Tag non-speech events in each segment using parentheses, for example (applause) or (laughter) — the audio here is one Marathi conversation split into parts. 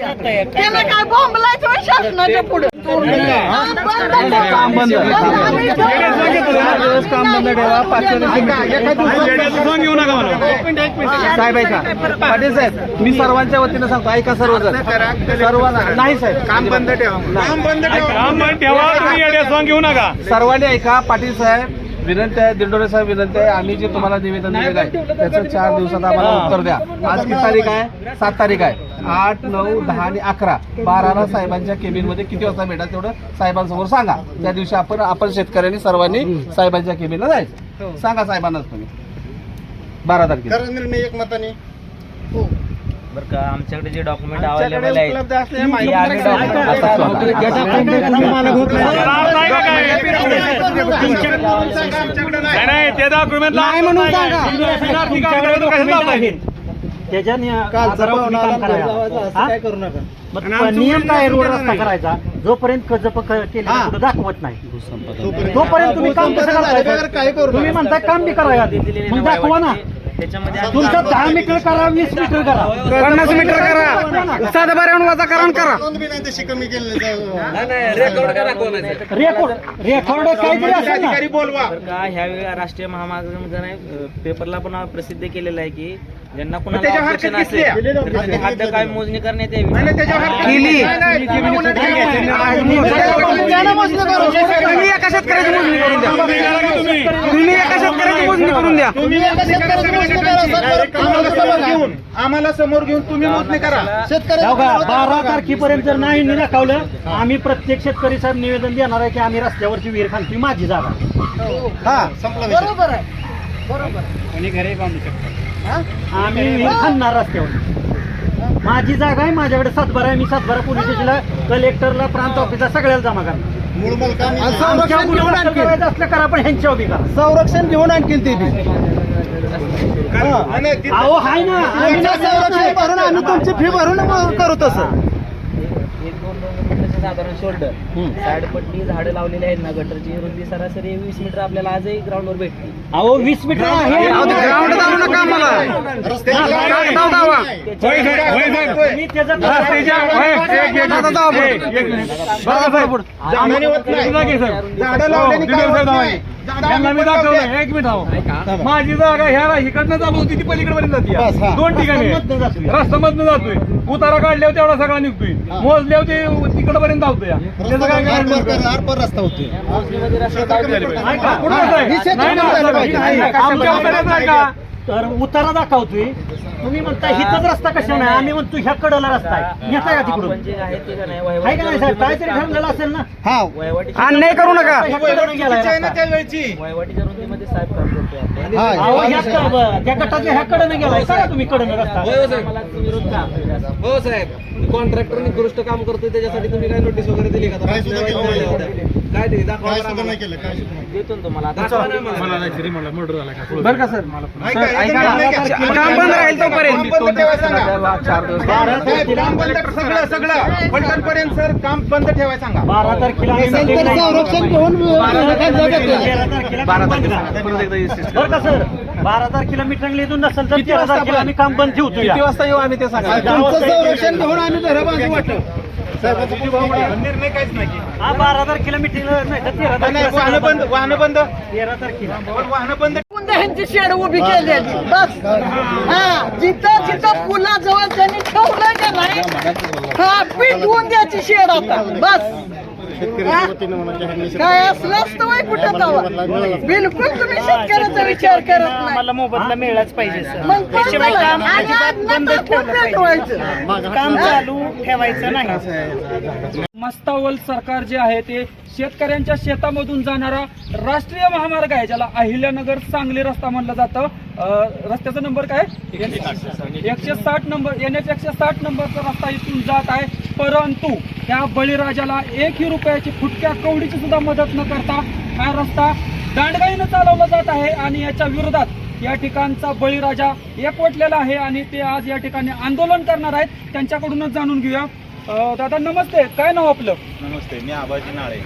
त्याला काय बोंबलायचं होय शासनाच्या पुढे काम बंद काम बंद ठेवा पाचव्या साहेब ऐका पाटील साहेब मी सर्वांच्या वतीनं सांगतो ऐका सर्वजण सर्वांना नाही साहेब काम बंद ठेवा घेऊ नका सर्वांनी ऐका पाटील साहेब विनंती आहे दिंडोरे साहेब विनंती आहे आम्ही जे तुम्हाला निवेदन दिलेलं आहे त्याचं चार दिवसात आम्हाला उत्तर द्या आज किती तारीख आहे सात तारीख आहे आठ नऊ दहा आणि अकरा. बाराला साहेबांच्या केबिनमध्ये किती वाजता भेटा तेवढं साहेबांसमोर सांगा. त्या दिवशी आपण आपण शेतकऱ्यांनी सर्वांनी साहेबांच्या केबिनला जायचं. सांगा साहेबांनाच तुम्ही. बारा तारखेला. निर्णय एकमताने बरं का आमच्याकडे जे डॉक्युमेंट अवेलेबल नाही. ते डॉक्युमेंट नाही म्हणून त्याच्याने तुम्ही काम करायला. हा? काय करू नका. मग नियम काय रोड रस्ता करायचा? जोपर्यंत कजप केलं दाखवत नाही. तोपर्यंत तुम्ही काम कसं करायचं तुम्ही म्हणताय काम बी करायला मग दाखवा ना. त्याच्यामध्ये तुमचं दहा मीटर करा वीस मीटर करा. पन्नास मीटर करा. साधा बारा वाजाकरण करा नोंद बी नाही तशी कमी केलेलं रेकॉर्ड रेकॉर्ड काहीतरी असेल ना. बरं का ह्यावेळी राष्ट्रीय अं, पेपरला पण प्रसिद्ध केलेलं आहे की ज्यांना कुणाला ऑब्जेक्शन असेल तर ते हद्द काय मोजणी करण्यात यावी? केली तुम्ही एका शेतकऱ्याची मोजणी करून द्या. तुम्ही एका शेतकऱ्याची मोजणी करून द्या. आम्हाला समोर घेऊन तुम्ही मोजणी करा. का? बारा तारखेपर्यंत जर नाही नि दाखवलं आम्ही प्रत्येक शेतकरी साहेब निवेदन देणार आहे की आम्ही रस्त्यावरची विहीर खांदली माझी जागा. हा संपला विषय. बरोबर आहे आम्ही विहीर खांदणार रस्त्यावर. माझी जागा आहे माझ्याकडे सातबारा आहे मी सातबारा पोलीस स्टेशनला कलेक्टरला प्रांत ऑफिसला सगळ्याला जमा करणार. आमच्या मुलाला करायचं असलं करा पण ह्यांच्या उभी करा संरक्षण घेऊन आणखीन ते अहो हाय ना. आम्ही ना संरक्षण भरून आम्ही तुमची फी भरून करू तसं. एक दोन दोन मीटरचं साधारण शोल्डर साईड पट्टी झाडं लावलेली आहेत ना गटरची रुंदी सरासरी वीस मीटर आपल्याला आजही ग्राउंडवर भेटते. अहो वीस मीटर आहे. ग्राउंड जाऊ नका कागदाव दावा मी त्याचा दावा. झाडं काय होत नाही. झाडं मी दाखवलं एक मिनिट आहो माझी जागा ह्या इकडनं चालू होती ती पलीकडे पर्यंत बस, हा. जाते दोन ठिकाणी रस्ता मधनं जातोय उतारा काढल्यावर तेवढा सगळा निघतोय मोजल्यावर ते तिकडे पर्यंत धावतोय त्याचं काय रस्ता होतोय? ही. आमच्या आहे का तर उतारा दाखवतोय तुम्ही म्हणता हिथंच रस्ता कशा नाही आम्ही म्हणतो ह्या कडला रस्ता आहे. येता का तिकडून. जे आहे ते का नाही आहे का नाही साहेब? काहीतरी ठरलेलं असेल ना? हा. वयवाटी अन्याय करू नका. ह्या कडेनं गेलाय रस्ता. साहेब काम करतोय. हा अहो, ह्या क- त्या गटाच्या ह्या कडनं गेलाय सांगा तुम्ही कडनं रस्ता आम्हाला विरोध का हो साहेब कॉन्ट्रॅक्टर निकृष्ट काम करतोय त्याच्यासाठी तुम्ही काय नोटीस वगैरे दिली का काय सुद्धा केलं नाही. काय ते दाखवा काय बरं सुद्धा नाही आम्हाला. केलं काय सुद्धा नाही. देतो ना तुम्हाला आता दाखवा ना मला. बरं का सर ऐका, ऐका ऐका, ऐका. ना. काम बंद राहील तोपर्यंत काम बंद ठेवायचं सांगा. त्याला चार दिवस साहेब, काम बंद सगळं सगळं पलटण पर्यंत सर काम बंद ठेवायचं सांगा बारा तारखेला आम्ही meeting नाही. बारा बरं का सर. बारा तारखेला मिटिंगला येऊन नसेल तर किती तेरा वाजता तारखेला पण? आम्ही काम बंद ठेवतो किती या. वाजता येऊ आम्ही ते सांगा. तुमचं संरक्षण घेऊन आम्ही घराबाजू वाटतो. निर्णय काहीच नाही. हा बारा तारखेला मिटिंग नाही तर तेरा नाही, तारखेला वाहनं बंद वाहनं बंद. तेरा तारखेला वाहनं बंद ह्यांची शेड उभी केलेली बस. हा जिथं जिथं पुलाजवळ त्यांनी ठेवलं नाही? हा पिटवून द्यायची शेड आता. बस? काय असलं असतं वय कुठं जावं बिलकुल तुम्ही शेतकऱ्याचा विचार करत नाही. आम्हाला मोबदला मिळालाच पाहिजे सर. मग काय झालं? आणि. काम चालू ठेवायचं नाही. मस्तावल सरकार जे आहे ते शेतकऱ्यांच्या शेतामधून जाणारा राष्ट्रीय महामार्ग आहे ज्याला अहिल्यानगर सांगली रस्ता म्हणलं जातं. रस्त्याचा नंबर काय? एकशे साठ नंबर एन एच एकशे साठ नंबरचा रस्ता इथून जात आहे. परंतु त्या बळीराजाला एकही रुपयाची फुटक्या कवडीची सुद्धा मदत न करता हा रस्ता दांडगाईनं चालवला जात आहे आणि याच्या विरोधात या ठिकाणचा बळीराजा एकवटलेला आहे आणि ते आज या ठिकाणी आंदोलन करणार आहेत. त्यांच्याकडूनच जाणून घेऊया. अं, दादा नमस्ते. काय नाव आपलं? नमस्ते मी आबाजी नाळे.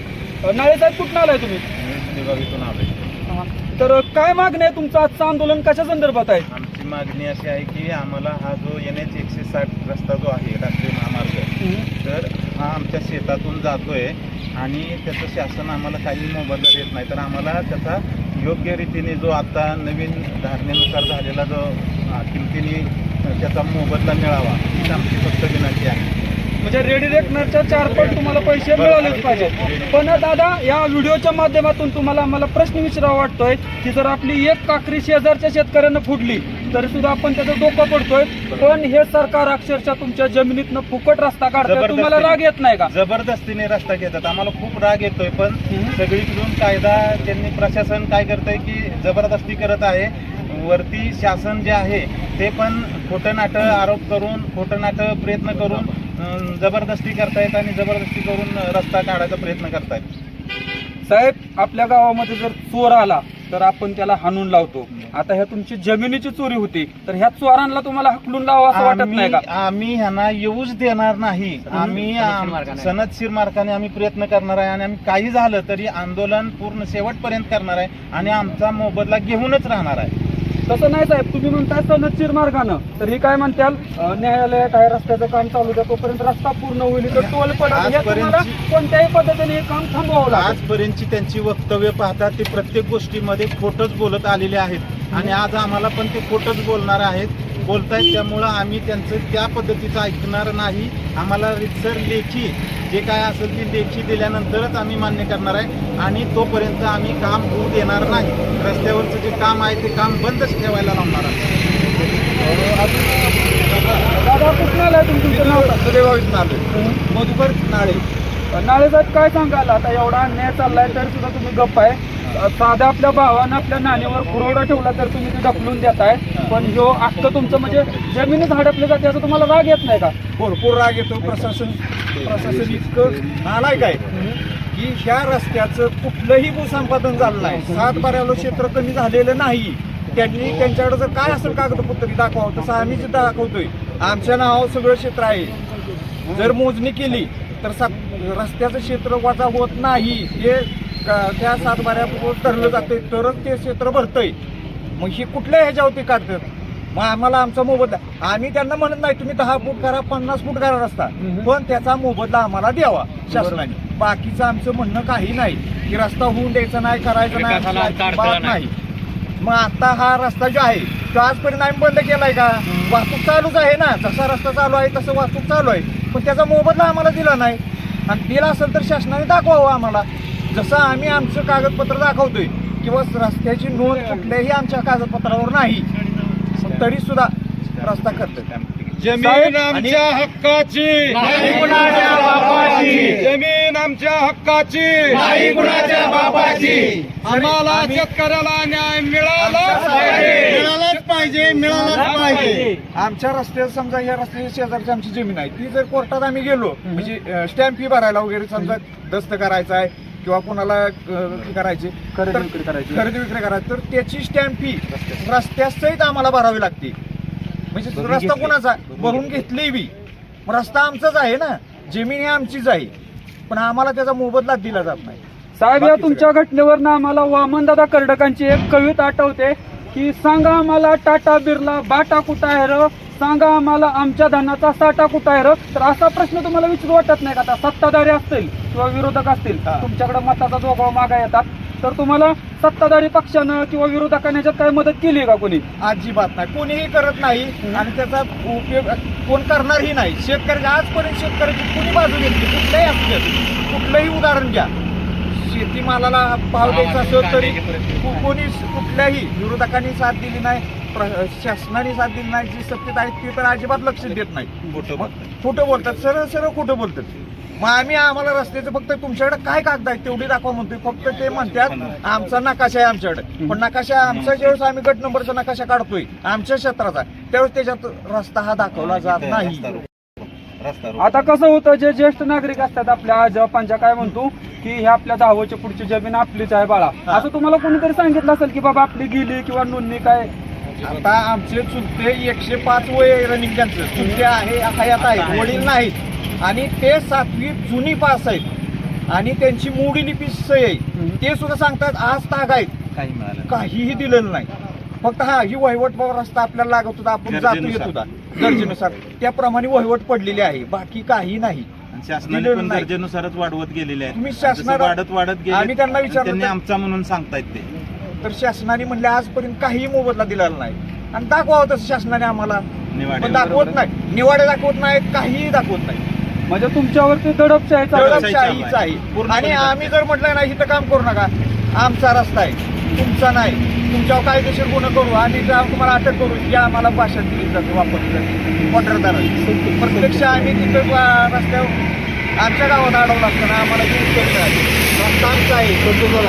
अं, नाळे साहेब कुठून आलाय तुम्ही? मी विभागातून आलोय. हा. तर काय मागणी आहे तुमचं? आजचं आंदोलन कशा संदर्भात आहे? आमची मागणी अशी आहे की आम्हाला हा जो एन एच एकशे साठ रस्ता जो आहे राष्ट्रीय महामार्ग आमच्या शेतातून जातोय आणि त्याचं शासन आम्हाला काही मोबदला देत नाही. तर आम्हाला त्याचा योग्य रीतीने जो आता नवीन धारणेनुसार झालेला जो अ, किमतीने त्याचा मोबदला मिळावा हीच आमची फक्त विनंती आहे. म्हणजे रेडी रेकनरच्या चार पट तुम्हाला पैसे मिळालेच पाहिजे पण दादा या व्हिडिओच्या माध्यमातून तुम्हाला आम्हाला प्रश्न विचारावा वाटतोय की जर आपली एक काकरी शेजारच्या शेतकऱ्यांना फुटली तरी सुद्धा आपण त्याचं डोकं पडतोय पण हे सरकार अक्षरशः तुमच्या जमिनीतनं फुकट रस्ता काढतोय. जबरदस्ती. तुम्हाला राग येत नाही का? जबरदस्तीने रस्ता घेतात. आम्हाला खूप राग येतोय पण सगळीकडून कायदा त्यांनी प्रशासन काय करतंय की जबरदस्ती करत आहे. वरती शासन जे आहे ते पण खोटं नाटं आरोप करून खोटं नाटं प्रयत्न करून जबरदस्ती करतायत आणि जबरदस्ती करून रस्ता काढायचा प्रयत्न करतायत. साहेब आपल्या गावामध्ये जर चोर आला तर आपण त्याला हाणून लावतो. आता ह्या तुमची जमिनीची चोरी होती तर ह्या चोरांना तुम्हाला हकलून लावा असं वाटत नाही का? आम्ही ह्यांना येऊच देणार नाही. आम्ही आम- सनदशीर मार्गाने आम्ही प्रयत्न करणार आहे आणि आम्ही काही झालं तरी आंदोलन पूर्ण शेवटपर्यंत करणार आहे आणि आमचा मोबदला घेऊनच राहणार आहे. तसं नाही साहेब तुम्ही म्हणताय सनदशीर मार्गानं तर ही काय म्हणताल? न्यायालयात आहे रस्त्याचं काम चालू द्या तोपर्यंत रस्ता पूर्ण होईल. तर टोल पडत कोणत्याही पद्धतीने हे काम थांबवावं लागेल. आजपर्यंतची त्यांची वक्तव्य पाहता ते प्रत्येक गोष्टीमध्ये खोटंच बोलत आलेले आहेत. आणि आज आम्हाला पण ते खोटंच बोलणार आहेत. बोलतायत त्यामुळं आम्ही त्यांचं त्या पद्धतीचं ऐकणार नाही. आम्हाला रितसर लेखी जे काय असेल ती लेखी दिल्यानंतरच आम्ही मान्य करणार आहे. आणि तोपर्यंत आम्ही काम होऊ देणार नाही. रस्त्यावरचं जे काम आहे ते काम बंदच ठेवायला लावणार आहे. मधुकर नाळे. नाळे साहेब काय सांगाल? आता एवढा अन्याय चाललाय तर सुद्धा तुम्ही गप्प आहे. साध्या आपल्या भावानं आपल्या नाणीवर खुरोडा ठेवला तर तुम्ही ते ढकलून देताय. पण जो आत्ता तुमचं म्हणजे जमिनीत हडपले जाते असं तुम्हाला राग येत नाही का? भरपूर राग येतो. प्रशासन प्रशासन इतकं आलाय काय? की ह्या रस्त्याचं कुठलंही भूसंपादन झालं नाही. सात बाराला क्षेत्र कमी झालेलं नाही. त्यांनी त्यांच्याकडे जर काय असेल कागदपत्र दाखवावं तसं आम्ही जे दाखवतोय. आमच्या नावावर सगळं क्षेत्र आहे. जर मोजणी केली तर सात रस्त्याचं क्षेत्र वजा होत नाही हे त्या सात बाऱ्यावर धरलं जाते तरच ते क्षेत्र भरतंय. मग ही कुठल्या ह्याच्यावरती काढतात मग आम्हाला आमचा मोबदला आम्ही त्यांना म्हणत नाही तुम्ही दहा फूट करा पन्नास फूट करा रस्ता. पण त्याचा मोबदला आम्हाला द्यावा शासनाने. बाकीचं आमचं म्हणणं काही नाही की रस्ता होऊन द्यायचा नाही करायचं नाही नाही. मग आता हा रस्ता जो आहे तो आजपर्यंत आम्ही बंद केलाय का? वाहतूक चालूच आहे ना जसा रस्ता चालू आहे तसं वाहतूक चालू आहे. पण त्याचा मोबदला आम्हाला दिला नाही. आणि दिला असेल तर शासनाने दाखवावं आम्हाला. जसं आम्ही आमचं कागदपत्र दाखवतोय किंवा रस्त्याची नोंद कुठल्याही आमच्या कागदपत्रावर नाही. तरी सुद्धा रस्ता करतोय जमीन आमच्या हक्काची. जमीन आमच्या हक्काची. आम्हाला शेतकऱ्याला न्याय मिळाला मिळालाच पाहिजे मिळालाच पाहिजे. आमच्या रस्त्यात समजा या रस्त्याच्या शेजारची आमची जमीन आहे. ती जर कोर्टात आम्ही गेलो म्हणजे स्टॅम्प फी भरायला वगैरे समजा दस्त करायचा आहे किंवा कोणाला करायचे खरेदी विक्री करायची. खरेदी विक्री करायची. तर त्याची स्टॅम्प फी रस्त्यासहित आम्हाला भरावी लागते. म्हणजे रस्ता कोणाचा भरून घेतली. बी. रस्ता आमचाच आहे ना. जमीन ही आमचीच आहे. पण आम्हाला त्याचा मोबदला दिला जात नाही. साहेब या तुमच्या घटनेवर आम्हाला वामनदादा कर्डकांची एक कविता आठवते की सांगा आम्हाला टाटा बिर्ला बाटा कुठं आहे र? सांगा आम्हाला आमच्या धनाचा साठा कुठं आहे र? तर असा प्रश्न तुम्हाला विचारू वाटत नाही का? आता सत्ताधारी असतील किंवा विरोधक असतील. तुमच्याकडे मताचा जोगाव मागा येतात. तर तुम्हाला सत्ताधारी पक्षानं किंवा विरोधकांनी याच्यात काय मदत केली आहे का कोणी? अजिबात नाही. कोणीही करत नाही आणि त्याचा उपयोग कोण करणारही नाही. शेतकऱ्याच्या आजपर्यंत शेतकऱ्याची कुणी बाजू घेतली कुठल्याही असू देत कुठलंही उदाहरण घ्या शेतीमालाला भाव द्यायचा असेल तरी कोणी कुठल्याही विरोधकांनी साथ दिली नाही प्र- शासनाने साथ दिली नाही जी सत्तेत आहेत ते तर अजिबात लक्ष देत नाही. खोटं बोलतात. सरळ सरळ खोटं बोलतात. मग आम्ही आम्हाला रस्त्याचं फक्त तुमच्याकडे काय कागद आहेत तेवढी दाखवा म्हणतोय. फक्त ते म्हणतात आमचा नकाशा आहे आमच्याकडे. पण नकाशा आमचा ज्यावेळेस आम्ही गट नंबरचा नकाशा काढतोय आमच्या क्षेत्राचा त्यावेळेस त्याच्यात रस्ता हा दाखवला जात नाही. आता कसं होतं जे ज्येष्ठ नागरिक असतात आपल्या आजा पंजा काय म्हणतो की हे आपल्या दहावच्या पुढची जमीन आपलीच आहे बाळा. असं तुम्हाला कोणीतरी सांगितलं असेल की बाबा आपली गेली किंवा नोंदणी काय? आता आमचे चुलते एकशे पाच वय रनिंग त्यांचं. चुलते आहे हयात आहेत वडील नाहीत. आणि ते सातवी जुनी पास आहेत. आणि त्यांची मोडी लिपी सही आहे. ते सुद्धा सांगतात आज ताग आहेत. काही मिळालं काहीही दिलेलं नाही. फक्त हा ही वहिवट रस्ता आपल्याला लागत होता आपण जातो येत होता गरजेनुसार. त्याप्रमाणे वहिवट पडलेली आहे. बाकी काही नाही. शासनाने पण. गरजेनुसारच वाढवत गेलेले आहेत. तुम्ही जसं शासनाला- वाढत वाढत गेले आम्ही त्यांना तर- आमचा म्हणून सांगतायत ते. तर शासनाने म्हणले आजपर्यंत काहीही मोबदला दिलेला नाही. आणि दाखवावं तसं शासनाने आम्हाला. पण दाखवत नाही. निवाडे दाखवत नाही काहीही दाखवत नाही. म्हणजे तुमच्यावरती दडपशाही. दडपशाहीच आहे. आणि आम्ही जर म्हटलं नाही इथं काम करू नका. आमचा रस्ता आहे. तुमचा नाही. तुमच्यावर कायदेशीर गुन्हा करू. आणि जर तुम्हाला अटक करू. या आम्हाला भाषा दिली जाते वापरली जाते. प्रत्यक्ष आम्ही तिथं रस्त्यावर आमच्या गावात अडवलं असताना आम्हाला रस्ता आमचा आहे.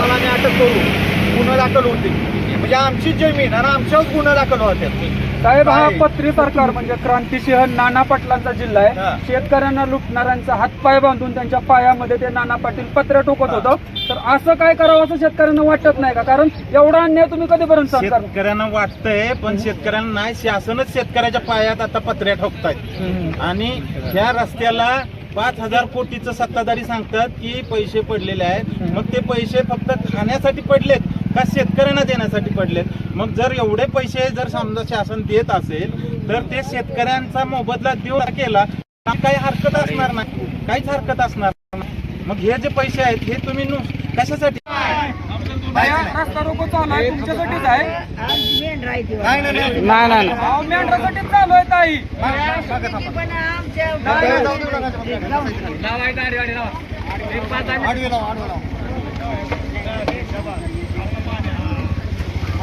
आम्ही अटक करू. गुन्हा दाखल होते म्हणजे आमची जमीन आणि आमच्याच गुन्हा दाखल होत्या साहेब हा? पत्री सरकार म्हणजे क्रांतिसिंह नाना पाटलांचा जिल्हा. आहे. शेतकऱ्यांना लुटणाऱ्यांचा हातपाय बांधून त्यांच्या पायामध्ये ते नाना पाटील पत्र ठोकत होतं. तर असं काय करावं असं शेतकऱ्यांना वाटत नाही का? कारण एवढा अन्याय तुम्ही कधीपर्यंत? शेतकऱ्यांना वाटतंय पण शेतकऱ्यांना नाही. शासनच शेतकऱ्याच्या पायात आता पत्र्या ठोकतायत. आणि ह्या रस्त्याला पाच हजार कोटीचं सत्ताधारी सांगतात की पैसे पडलेले आहेत. मग ते पैसे फक्त खाण्यासाठी पडलेत. का शेतकऱ्यांना देण्यासाठी पडलेत? मग जर एवढे पैसे जर समजा शासन देत असेल तर ते शेतकऱ्यांचा मोबदला देऊ केला? तर काही हरकत असणार नाही. काहीच हरकत असणार नाही. मग हे जे पैसे आहेत हे तुम्ही नु- कशासाठी? बाया, रस्ता रोको चालू आहे तुमच्यासाठीच आहे. नाही नाही. नाही अहो, मेंढरासाठीच चालू आहे ताई.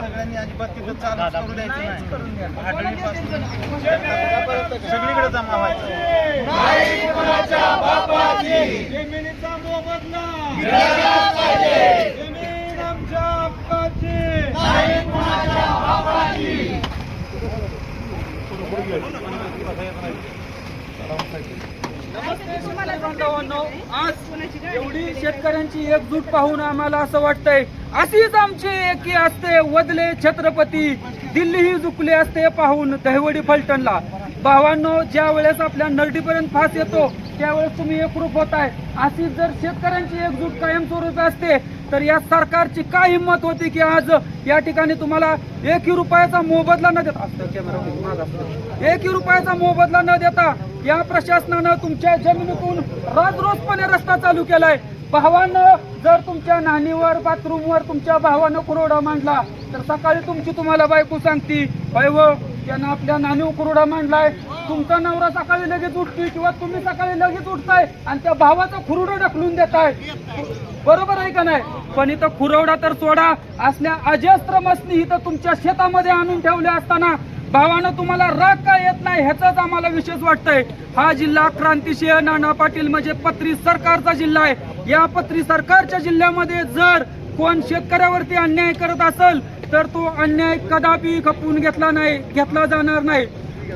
सगळ्यांनी अजिबात तिथं चालू करू द्यायचं नाही. आढळीपासून शेतापर्यंत सगळीकडे जमा व्हायचं. आज एवढी शेतकऱ्यांची एकजूट पाहून आम्हाला असं वाटतंय अशीच आमची एकी असते वदले छत्रपती. दिल्लीही झुकली असते पाहून दहिवडी फलटणला. भावांनो ज्या वेळेस आपल्या नरडीपर्यंत फास येतो त्यावेळेस तुम्ही एकरूप होताय. अशीच जर शेतकऱ्यांची एकजूट कायमस्वरूपी असते तर या सरकारची काय हिंमत होती की आज या ठिकाणी तुम्हाला एकही रुपयाचा मोबदला न देता एकही रुपयाचा मोबदला न देता या प्रशासनानं तुमच्या जमिनीतून राजरोजपणे रस्ता चालू केलाय. भावानं जर तुमच्या नानीवर बाथरूमवर तुमच्या भावानं कुरोडा मांडला तर सकाळी तुमची तुम्हाला बायको सांगती वैव हो, यानं आपल्या नानीव कुरोडा मांडलाय. तुमचा नवरा सकाळी लगेच उठतोय किंवा तुम्ही सकाळी लगेच उठताय आणि त्या भावाचा खुरडं ढकलून देताय. बरोबर आहे का नाही? पण इथं खुरवडा तर सोडा असल्या अजस्त्र मसनी इथं तुमच्या शेतामध्ये आणून ठेवल्या असताना भावानं तुम्हाला राग का येत नाही ह्याचाच आम्हाला विशेष वाटतंय. हा जिल्हा क्रांतिसिंह नाना पाटील म्हणजे पत्री सरकारचा जिल्हा आहे. या पत्री सरकारच्या जिल्ह्यामध्ये जर कोण शेतकऱ्यावरती अन्याय करत असेल तर तो अन्याय कदापि खपवून घेतला नाही घेतला जाणार नाही.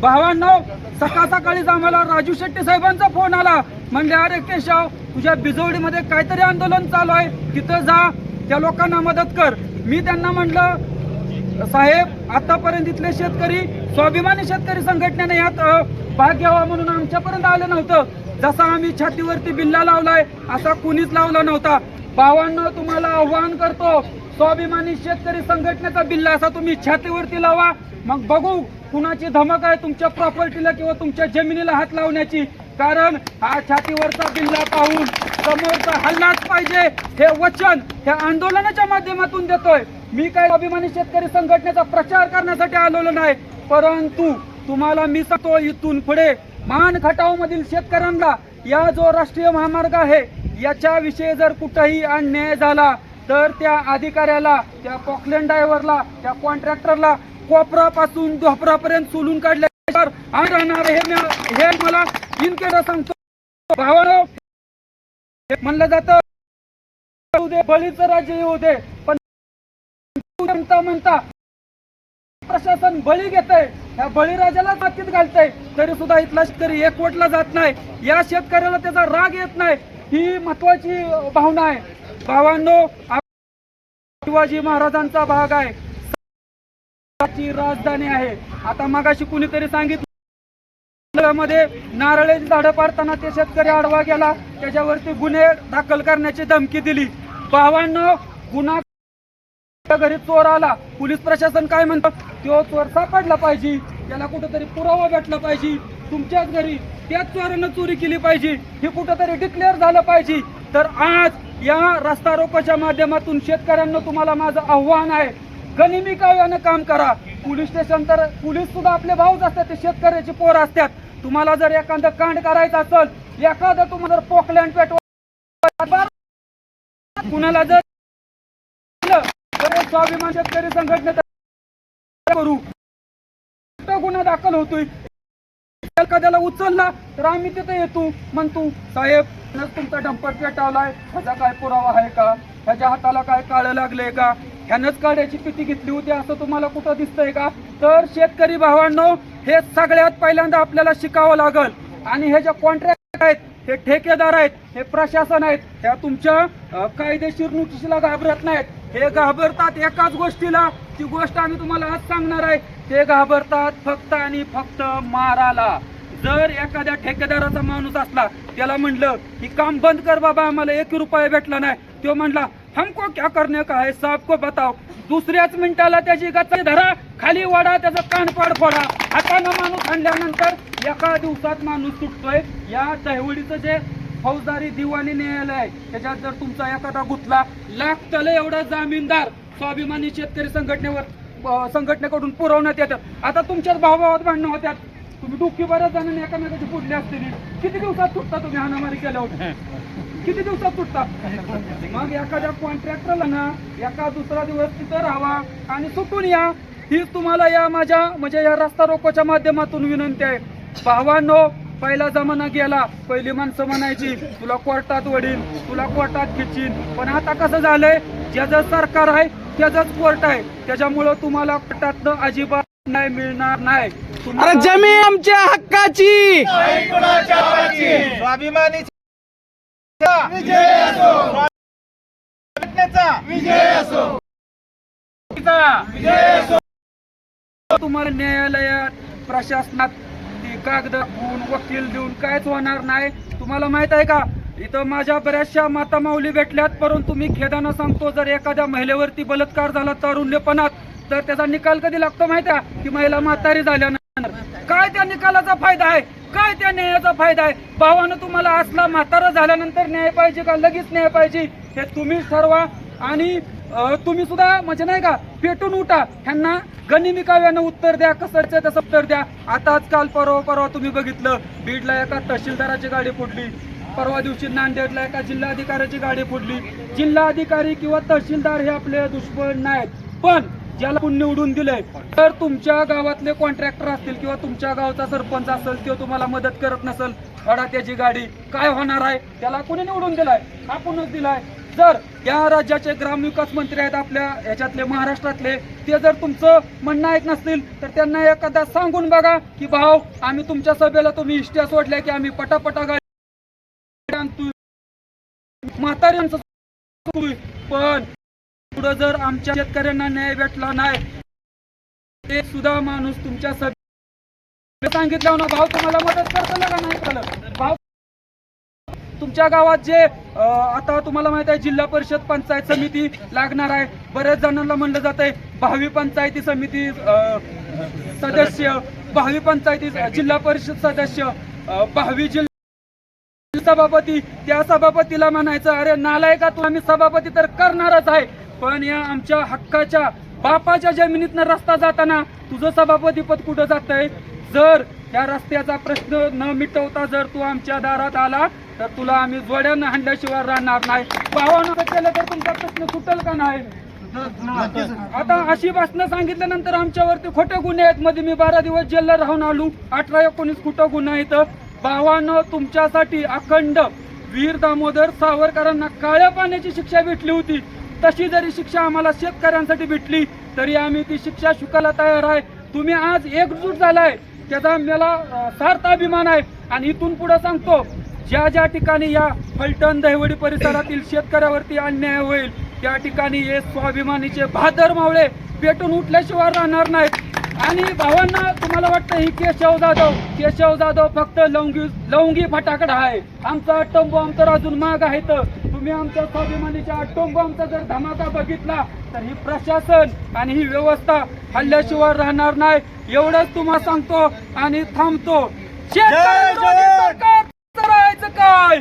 भावांनो सकाळ सकाळीच आम्हाला राजू शेट्टी साहेबांचा फोन आला. म्हणजे अरे केशव तुझ्या बिजवडीमध्ये काहीतरी आंदोलन चालू आहे. तिथं जा त्या लोकांना मदत कर. मी त्यांना म्हणलं साहेब आतापर्यंत इथले शेतकरी स्वाभिमानी शेतकरी संघटनेने यात भाग घ्यावा म्हणून आमच्यापर्यंत आलं नव्हतं. जसा आम्ही छातीवरती बिल्ला लावलाय असा कुणीच लावला नव्हता. भावांना तुम्हाला आव्हान करतो स्वाभिमानी शेतकरी संघटनेचा बिल्ला असा तुम्ही छातीवरती लावा. मग बघू कुणाची धमक आहे तुमच्या प्रॉपर्टीला किंवा तुमच्या जमिनीला हात लावण्याची. कारण हा छातीवरचा बिल्ला पाहून समोरचा हल्लाच पाहिजे. हे वचन हे आंदोलनाच्या माध्यमातून देतोय. मी काय अभिमानी शेतकरी संघटनेचा प्रचार करण्यासाठी आलेलो नाही परंतु तुम्हाला मी सांगतो इथून पुढे मान खटाव मधील शेतकऱ्यांना या जो राष्ट्रीय महामार्ग आहे याच्याविषयी जर कुठंही अन्याय झाला तर त्या अधिकाऱ्याला त्या पॉकलेन ड्रायव्हरला त्या कॉन्ट्रॅक्टरला कोपरापासून धोपरापर्यंत सोलून काढल्यावर आणि राहणार हे हे मला इनकेडा सांगतो. भावानो म्हणलं जातं येऊ दे बळीचं राज्य येऊ दे पण म्हणता म्हणता प्रशासन बळी घेतय. या बळीराजाला मातीत घालतंय. तरी सुद्धा इथला शेतकरी एकवटला जात नाही. या शेतकऱ्याला त्याचा राग येत नाही. ही महत्वाची भावना आहे. भावांनो शिवाजी महाराजांचा भाग आहे. ची राजधानी आहे. आता मगाशी कुणीतरी सांगितलं मध्ये नारळाची झाडं पाडताना ते शेतकरी आडवा गेला. त्याच्यावरती गुन्हे दाखल करण्याची धमकी दिली. भावांनो गुन्हा घरी चोर आला. पोलीस प्रशासन काय म्हणतं? तो चोर सापडला पाहिजे. त्याला कुठंतरी पुरावा भेटला पाहिजे. तुमच्याच घरी त्याच चोरानं चोरी केली पाहिजे. हे कुठंतरी डिक्लेअर झालं पाहिजे. तर आज या रस्ता रोकोच्या माध्यमातून शेतकऱ्यांना तुम्हाला माझं आव्हान आहे. गनिमी काव्यानं काम करा. पोलीस स्टेशन तर पोलीस सुद्धा आपले भाऊच असतात. ते शेतकऱ्याची पोर असतात. तुम्हाला जर एखादं कांड करायचं असेल एखादं तुम्हाला जर पोकलँड पेटवा कुणाला जर सर्व स्वाभिमान शेतकरी संघटनेत करू. गुन्हा दाखल होतोय. एखाद्याला उचलला तर आम्ही तिथे येतो. म्हणतो साहेब तुमचा डंपर पेटावलाय. ह्याचा काय पुरावा आहे का? ह्याच्या हाताला काय काळं लागलंय का? ह्यानंच काढ्याची पिटी घेतली होती असं तुम्हाला कुठं दिसतंय का? तर शेतकरी भावांनो हे सगळ्यात पहिल्यांदा आपल्याला शिकावं लागल. आणि हे ज्या कॉन्ट्रॅक्ट आहेत हे ठेकेदार आहेत हे प्रशासन आहेत ह्या तुमच्या कायदेशीर नोटीसला घाबरत नाहीत. हे घाबरतात एकाच गोष्टीला ती गोष्ट आम्ही तुम्हाला आज सांगणार आहे ते घाबरतात फक्त आणि फक्त माराला. जर एखाद्या ठेकेदाराचा माणूस असला त्याला म्हणलं की काम बंद कर बाबा आम्हाला एक रुपया भेटला नाही. तो म्हणला हमको क्या करने का है? सबको बताओ। दुसऱ्याच मिनिटाला त्याची गच्ची धरा खाली वाडा त्याचं कानपाड फोडा हातानं माणूस आणल्यानंतर एका दिवसात माणूस सुटतोय. या दहिवडीचं जे फौजदारी दिवाणी न्यायालय आहे त्याच्यात जर तुमचा एखादा गुतला लागतलं एवढा जामीनदार स्वाभिमानी शेतकरी संघटनेवर संघटनेकडून पुरवण्यात येतात. आता तुमच्याच भावाभावात भांडणं होत्यात. तुम्ही डुक्की बऱ्याच जणांनी एकामेकाची पुढली असतील. किती दिवसात सुटता तुम्ही हाणामारी केल्यावर? (laughs) किती दिवसात सुटता मग एखाद्या कॉन्ट्रॅक्टरला ना एका दुसरा दिवस तिथं राहावा आणि सुटून या. हीच तुम्हाला या माझ्या म्हणजे या रस्ता रोकोच्या माध्यमातून विनंती आहे. भावांनो पहिला जमाना गेला. पहिली माणसं म्हणायची तुला कोर्टात वडील तुला कोर्टात खिचीन. पण आता कसं झालंय? ज्याचं सरकार आहे त्याचंच कोर्ट आहे. त्याच्यामुळं तुम्हाला कोर्टातनं अजिबात नाही मिळणार नाही. जमीन आमच्या हक्काची? स्वाभिमानी तुम्हाला न्यायालयात प्रशासनात कागद गुण वकील देऊन कायच होणार नाही. तुम्हाला माहीत आहे का? इथं माझ्या बऱ्याचशा माता माऊली भेटल्यात परंतु मी खेदानं सांगतो जर एखाद्या महिलेवरती बलात्कार झाला तारुण्यपणात तर त्याचा निकाल कधी लागतो माहिती आहे की महिला म्हातारी झाल्यानंतर. काय त्या निकालाचा फायदा आहे? काय त्या न्यायाचा फायदा आहे? भावानं तुम्हाला असला म्हातारा झाल्यानंतर न्याय पाहिजे का? लगेच न्याय पाहिजे. हे तुम्ही ठरवा आणि तुम्ही सुद्धा म्हणजे नाही का पेटून उठा. ह्यांना गणिमिकाव्यानं उत्तर द्या कसरच्या तसं उत्तर द्या. आता आजकाल परवा परवा तुम्ही बघितलं बीडला एका तहसीलदाराची गाडी फुटली परवा दिवशी नांदेडला एका जिल्हाधिकाऱ्याची गाडी फुटली जिल्हाधिकारी किंवा तहसीलदार हे आपले दुश्मन नाहीत. पण ज्याला आपण निवडून दिलंय तर तुमच्या गावातले कॉन्ट्रॅक्टर असतील किंवा तुमच्या गावचा सरपंच असेल किंवा तुम्हाला मदत करत नसेल अडा त्याची गाडी काय होणार आहे? त्याला कोणी निवडून दिलाय? आपणच दिलाय. जर या राज्याचे ग्रामविकास मंत्री आहेत आपल्या ह्याच्यातले महाराष्ट्रातले ते जर तुमचं म्हणणं ऐक नसतील तर त्यांना एखादा सांगून बघा की भाऊ आम्ही तुमच्या सभेला तुम्ही इष्ट्या सोडल्या की आम्ही पटापटा गाडी आणतोय. म्हाताऱ्यांचं पण पुढं जर आमच्या शेतकऱ्यांना न्याय भेटला नाही ते सुद्धा माणूस तुमच्या सभे सांगितलं ना भाऊ तुम्हाला मदत करतो का नाही झालं? भाऊ तुमच्या गावात जे आता तुम्हाला माहीत आहे जिल्हा परिषद पंचायत समिती लागणार आहे. बऱ्याच जणांना म्हणलं जात आहे भावी पंचायती समिती सदस्य भावी पंचायती जिल्हा परिषद सदस्य भावी जिल्हा सभापती त्या सभापतीला म्हणायचं अरे नालायका तू आम्ही सभापती तर करणारच आहे. पण या आमच्या हक्काच्या बापाच्या जमिनीतनं रस्ता जाताना तुझं सभापतीपद कुठं जातंय? जर या रस्त्याचा प्रश्न न मिटवता जर तू आमच्या दारात आला तर तुला आम्ही जोड्यानं हाणल्याशिवाय राहणार नाही. भावानं केलं तर तुमचा प्रश्न सुटेल का नाही? आता अशी भाषणं सांगितल्यानंतर आमच्यावरती खोटे गुन्हे आहेत. मध्ये मी बारा दिवस जेलला राहून आलो. अठरा एकोणीस खोटं गुन्हा इथं भावानं तुमच्यासाठी अखंड वीर दामोदर सावरकरांना काळ्या पाण्याची शिक्षा भेटली होती. तशी जरी शिक्षा आम्हाला शेतकऱ्यांसाठी भेटली तरी आम्ही ती शिक्षा शिकायला तयार आहे. तुम्ही आज एकजूट झालाय. त्याचा मला सार्थ अभिमान आहे. आणि इथून पुढे सांगतो ज्या ज्या ठिकाणी या फलटण दहिवडी परिसरातील शेतकऱ्यावरती अन्याय होईल त्या ठिकाणी हे स्वाभिमानीचे भादर मावळे पेटून उठल्याशिवाय राहणार नाहीत. आणि भावांना तुम्हाला वाटतं ही केशव जाधव केशव जाधव फक्त लवंगी लवंगी फटाकडा आहे. आमचा टंबू आमचा अजून माग आहे तर तुम्ही आमच्या स्वाभिमानीच्या टोंबो आमचा जर धमाका बघितला तर ही प्रशासन आणि ही व्यवस्था हल्ल्याशिवाय राहणार नाही. एवढंच तुम्हाला सांगतो आणि थांबतो. काय?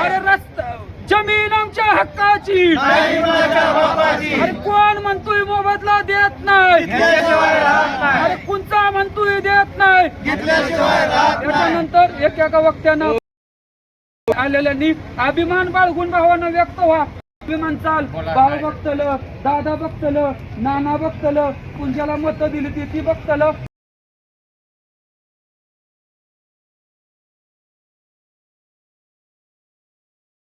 अरे रस्ता जमीन आमच्या हक्काची. अरे कोण म्हणतोय मोबदला देत नाही? अरे कोणता म्हणतोय देत नाही. त्याच्यानंतर एक एका वक्त्यानं आलेल्यांनी अभिमान बाळगून भावानं व्यक्त व्हा. अभिमान चाल. भाऊ बघतलं दादा बघतलं नाना बघतलं कुंजाला मतं दिली ती ती बघतलं.